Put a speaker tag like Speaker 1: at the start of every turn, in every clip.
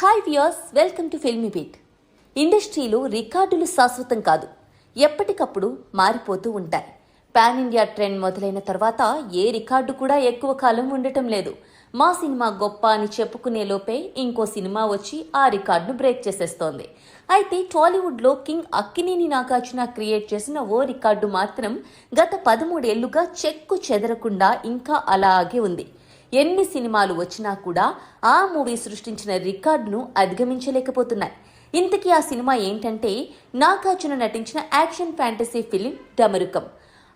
Speaker 1: Hi viewers welcome to Filmibeat ఇండస్ట్రీలో రికార్డులు శాశ్వతం కాదు. ఎప్పటికప్పుడు మారిపోతూ ఉంటాయి. పాన్ ఇండియా ట్రెండ్ మొదలైన తర్వాత ఏ రికార్డు కూడా ఎక్కువ కాలం ఉండటం లేదు. మా సినిమా గొప్ప అని చెప్పుకునే లోపే ఇంకో సినిమా వచ్చి ఆ రికార్డును బ్రేక్ చేసేస్తోంది. అయితే టాలీవుడ్లో కింగ్ అక్కినేని నాగార్జున క్రియేట్ చేసిన ఓ రికార్డు మాత్రం గత పదమూడేళ్ళుగా చెక్కు చెదరకుండా ఇంకా అలాగే ఉంది. ఎన్ని సినిమాలు వచ్చినా కూడా ఆ మూవీ సృష్టించిన రికార్డును అధిగమించలేకపోతున్నాయి. ఇంతకీ ఆ సినిమా ఏంటంటే నాగార్జున నటించిన action fantasy film Damarukam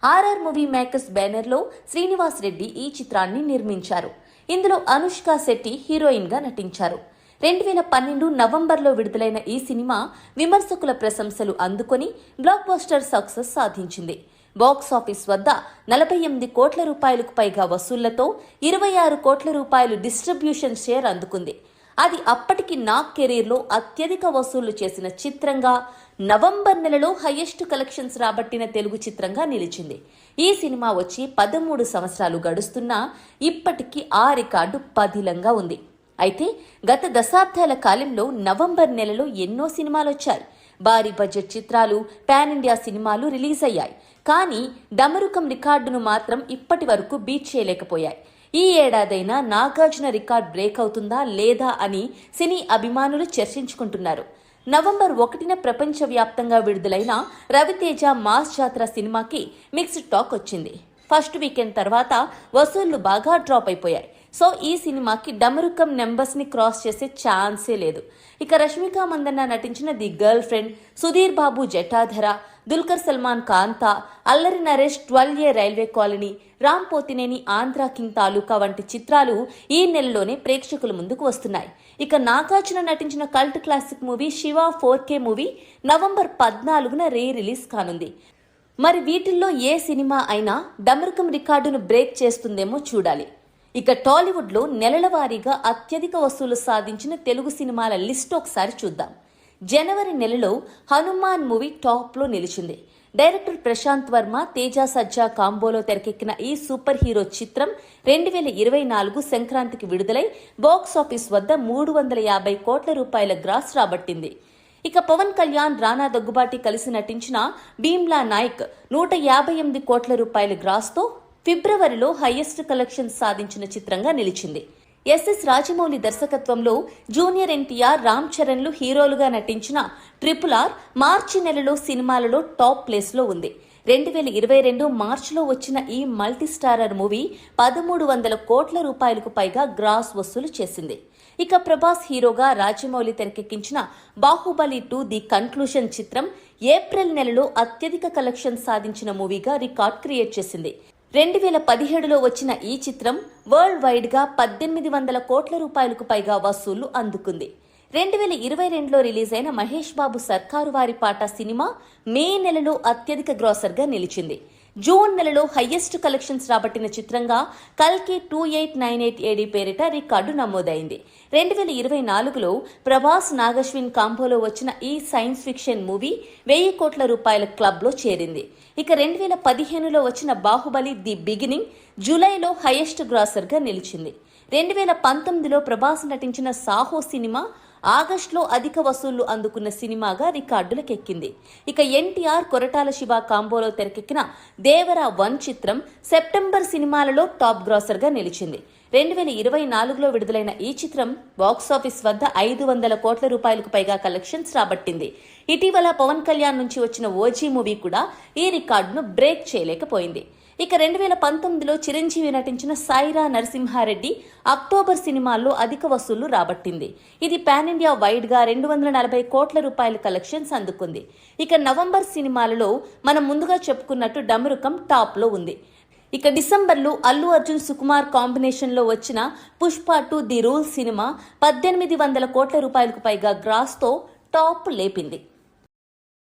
Speaker 1: RR movie makers బ్యానర్లో శ్రీనివాస్ రెడ్డి ఈ చిత్రాన్ని నిర్మించారు. ఇందులో అనుష్క శెట్టి హీరోయిన్గా నటించారు. రెండు వేల పన్నెండు నవంబర్లో విడుదలైన ఈ సినిమా విమర్శకుల ప్రశంసలు అందుకొని బ్లాక్ బస్టర్ సక్సెస్ సాధించింది. బాక్స్ ఆఫీస్ వద్ద నలభై ఎనిమిది కోట్ల రూపాయలకు పైగా వసూళ్ళతో ఇరవై ఆరు కోట్ల రూపాయలు డిస్ట్రిబ్యూషన్ షేర్ అందుకుంది. అది అప్పటికి నా కెరీర్లో అత్యధిక వసూళ్ళు చేసిన చిత్రంగా నవంబర్ నెలలో హయ్యెస్ట్ కలెక్షన్స్ రాబట్టిన తెలుగు చిత్రంగా నిలిచింది. ఈ సినిమా వచ్చి పదమూడు సంవత్సరాలు గడుస్తున్నా ఇప్పటికీ ఆ రికార్డు పదిలంగా ఉంది. అయితే గత దశాబ్దాల కాలంలో నవంబర్ నెలలో ఎన్నో సినిమాలు వచ్చాయి. భారీ బడ్జెట్ చిత్రాలు పాన్ ఇండియా సినిమాలు రిలీజ్ అయ్యాయి కానీ డమరుకం రికార్డును మాత్రం ఇప్పటి వరకు బీట్ చేయలేకపోయాయి. ఈ ఏడాదైనా నాగార్జున రికార్డ్ బ్రేక్ అవుతుందా లేదా అని సినీ అభిమానులు చర్చించుకుంటున్నారు. నవంబర్ ఒకటిన ప్రపంచవ్యాప్తంగా విడుదలైన రవితేజ మాస్ జాతర సినిమాకి మిక్స్డ్ టాక్ వచ్చింది. ఫస్ట్ వీకెండ్ తర్వాత వసూళ్ళు బాగా డ్రాప్ అయిపోయాయి. సో ఈ సినిమాకి డమరుకం నెంబర్స్ని క్రాస్ చేసే ఛాన్సే లేదు. ఇక రష్మిక మందన్న నటించిన the girlfriend Sudheer Babu Jatadhara Dulquer Salmaan Kaantha Allari Naresh twelve A railway colony Ram Pothineni Andhra king Taluka వంటి చిత్రాలు ఈ నెలలోనే ప్రేక్షకుల ముందుకు వస్తున్నాయి. ఇక నాగార్జున నటించిన cult classic movie Shiva four K movie November పద్నాలుగున రీ రిలీజ్ కానుంది. మరి వీటిల్లో ఏ సినిమా అయినా డమరకం రికార్డును బ్రేక్ చేస్తుందేమో చూడాలి. ఇక టాలీవుడ్లో నెలల వారీగా అత్యధిక వసూలు సాధించిన తెలుగు సినిమాల లిస్ట్ ఒకసారి చూద్దాం. జనవరి నెలలో హనుమాన్ మూవీ టాప్లో నిలిచింది. డైరెక్టర్ ప్రశాంత్ వర్మ తేజ సజ్జా కాంబోలో తెరకెక్కిన ఈ సూపర్ హీరో చిత్రం రెండు వేల ఇరవై నాలుగు సంక్రాంతికి విడుదలై బాక్స్ ఆఫీస్ వద్ద మూడు వందల యాభై కోట్ల రూపాయల గ్రాస్ రాబట్టింది. ఇక పవన్ కళ్యాణ్ రానా దగ్గుబాటి కలిసి నటించిన భీమ్లా నాయక్ నూట యాభై ఎనిమిది కోట్ల రూపాయల గ్రాస్తో ఫిబ్రవరిలో హైయెస్ట్ కలెక్షన్ సాధించిన చిత్రంగా నిలిచింది. ఎస్ఎస్ రాజమౌళి దర్శకత్వంలో జూనియర్ ఎన్టీఆర్ రామ్ చరణ్లు హీరోలుగా నటించిన ట్రిపుల్ ఆర్ మార్చి నెలలో సినిమాలలో టాప్ ప్లేస్లో ఉంది. రెండు వేల ఇరవై రెండు మార్చిలో వచ్చిన ఈ మల్టీ స్టారర్ మూవీ పదమూడు వందల కోట్ల రూపాయలకు పైగా గ్రాస్ వసూలు చేసింది. ఇక ప్రభాస్ హీరోగా రాజమౌళి తెరకెక్కించిన బాహుబలి టూ ది కన్క్లూషన్ చిత్రం ఏప్రిల్ నెలలో అత్యధిక కలెక్షన్ సాధించిన మూవీగా రికార్డ్ క్రియేట్ చేసింది. రెండు వేల పదిహేడులో వచ్చిన ఈ చిత్రం వరల్డ్ వైడ్గా పద్దెనిమిది వందల కోట్ల రూపాయలకు పైగా వసూళ్ళు అందుకుంది. రెండు వేల ఇరవై రెండులో రిలీజ్ అయిన మహేష్ బాబు సర్కారు వారి పాట సినిమా మే నెలలో అత్యధిక గ్రాసర్గా నిలిచింది. జూన్ నెలలో హయ్యెస్ట్ కలెక్షన్స్ రాబట్టిన చిత్రంగా కల్కి two eight nine eight AD పేరిట రికార్డు నమోదైంది. రెండు వేల ఇరవై నాలుగులో ప్రభాస్ నాగశ్విన్ కాంబోలో వచ్చిన ఈ సైన్స్ ఫిక్షన్ మూవీ వెయ్యి కోట్ల రూపాయల క్లబ్లో చేరింది. ఇక రెండు వేల పదిహేనులో వచ్చిన బాహుబలి ది బిగినింగ్ జూలైలో హైయెస్ట్ గ్రాసర్గా నిలిచింది. రెండు వేల పంతొమ్మిదిలో ప్రభాస్ నటించిన సాహో సినిమా ఆగస్టులో అధిక వసూళ్ళు అందుకున్న సినిమాగా రికార్డులకెక్కింది. ఇక ఎన్టీఆర్ కొరటాల శివ కాంబోలో తెరకెక్కిన దేవరా వన్ చిత్రం సెప్టెంబర్ సినిమాలలో టాప్ గ్రాసర్గా నిలిచింది. రెండు వేల ఇరవై నాలుగులో విడుదలైన ఈ చిత్రం బాక్సాఫీస్ వద్ద ఐదు వందల కోట్ల రూపాయలకు పైగా కలెక్షన్స్ రాబట్టింది. ఇటీవల పవన్ కళ్యాణ్ నుంచి వచ్చిన ఓజీ మూవీ కూడా ఈ రికార్డును బ్రేక్ చేయలేకపోయింది. ఇక రెండు వేల పంతొమ్మిదిలో చిరంజీవి నటించిన సాయిరా నరసింహారెడ్డి అక్టోబర్ సినిమాల్లో అధిక వసూళ్ళు రాబట్టింది. ఇది పాన్ ఇండియా వైడ్గా రెండు వందల నలభై కోట్ల రూపాయల కలెక్షన్స్ అందుకుంది. ఇక నవంబర్ సినిమాలలో మనం ముందుగా చెప్పుకున్నట్టు డమరుకం టాప్లో ఉంది. ఇక డిసెంబర్లో అల్లు అర్జున్ సుకుమార్ కాంబినేషన్లో వచ్చిన Pushpa two the rule cinema పద్దెనిమిది వందల కోట్ల రూపాయలకు పైగా గ్రాస్తో టాప్ లేపింది.